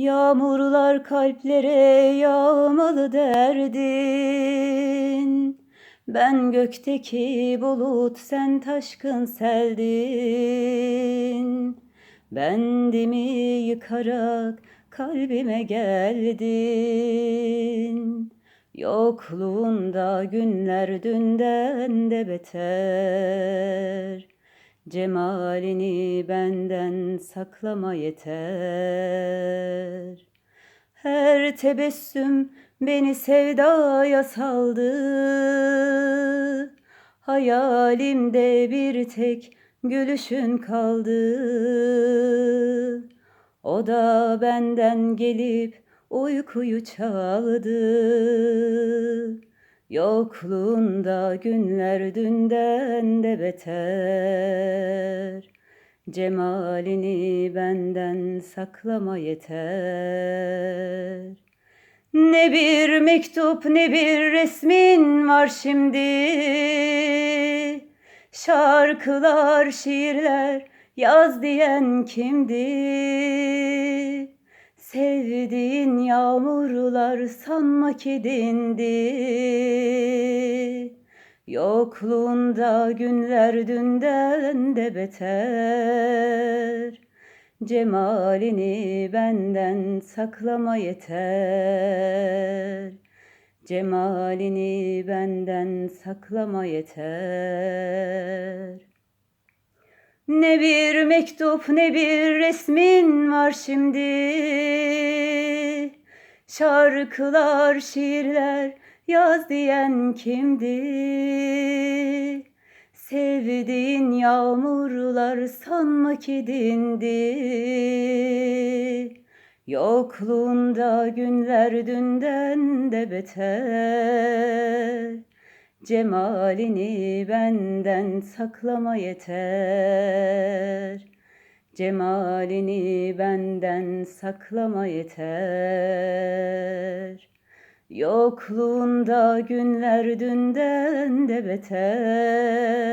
Yağmurlar kalplere yağmalı derdin. Ben gökteki bulut sen taşkın seldin. Bendimi yıkarak kalbime geldin. Yokluğunda günler dünden de beter. Cemalini benden saklama yeter. Her tebessüm beni sevdaya saldı. Hayalimde bir tek gülüşün kaldı. O da benden gelip uykuyu çaldı. Yokluğunda günler dünden de beter. Cemalini benden saklama yeter. Ne bir mektup ne bir resmin var şimdi. Şarkılar, şiirler yaz diyen kimdi? Sevdiğin yağmurlar sanma ki dindi. Yokluğunda günler dünden de beter. Cemalini benden saklama yeter. Cemalini benden saklama yeter. Ne bir mektup ne bir resmin var şimdi. Şarkılar, şiirler yaz diyen kimdi? Sevdiğin yağmurlar sanma ki dindi. Yokluğunda günler dünden de beter. Cemalini benden saklama yeter. Cemalini benden saklama yeter. Yokluğunda günler dünden de beter.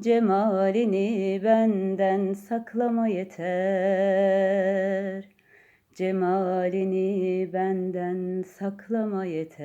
Cemalini benden saklama yeter. Cemalini benden saklama yeter.